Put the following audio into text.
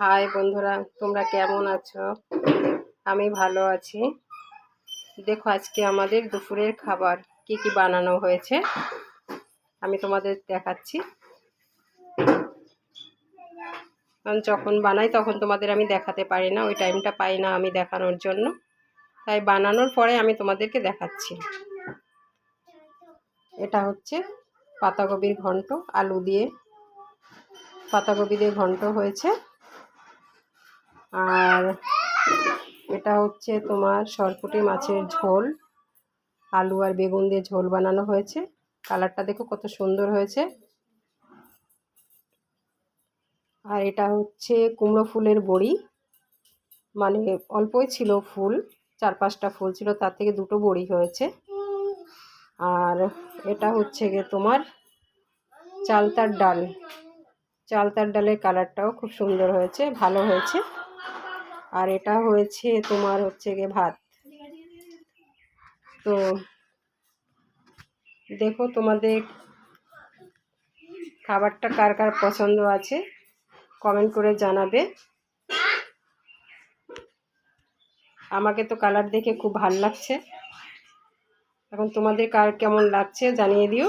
High বন্ধুরা, তোমরা কেমন আছো? আমি ভালো আছি। দেখো, আজকে আমাদের দুপুরের খাবার কি কি বানানো হয়েছে? আমি তোমাদের দেখাচ্ছি। কারণ যখন বানাই তখন তোমাদের আমি দেখাতে পারি না, ওই টাইমটা পাই না আমি দেখানোর জন্য। তাই বানানোর পরে আমি তোমাদেরকে দেখাচ্ছি। এটা হচ্ছে পাতাকপির ঘন্ট, আলু দিয়ে পাতাকপি দিয়ে ঘন্ট হয়েছে। আর এটা হচ্ছে তোমার সরপুটি মাছের ঝোল। আলু আর বেগুন দিয়ে ঝোল বানানো হয়েছে। কালারটা দেখো কত সুন্দর হয়েছে। আর এটা হচ্ছে কুমড়ো ফুলের বড়ি। মানে অল্পই ছিল ফুল, চার পাঁচটা ফুল ছিল, তার থেকে দুটো বড়ি হয়েছে। আর এটা হচ্ছে গিয়ে তোমার চালতার ডাল। চালতার ডালের কালারটাও খুব সুন্দর হয়েছে, ভালো হয়েছে। আর এটা হয়েছে তোমার হচ্ছে গিয়ে ভাত। তো দেখো তোমাদের খাবারটা কার কার পছন্দ আছে কমেন্ট করে জানাবে। আমাকে তো কালার দেখে খুব ভালো লাগছে। এখন তোমাদের কার কেমন লাগছে জানিয়ে দিও।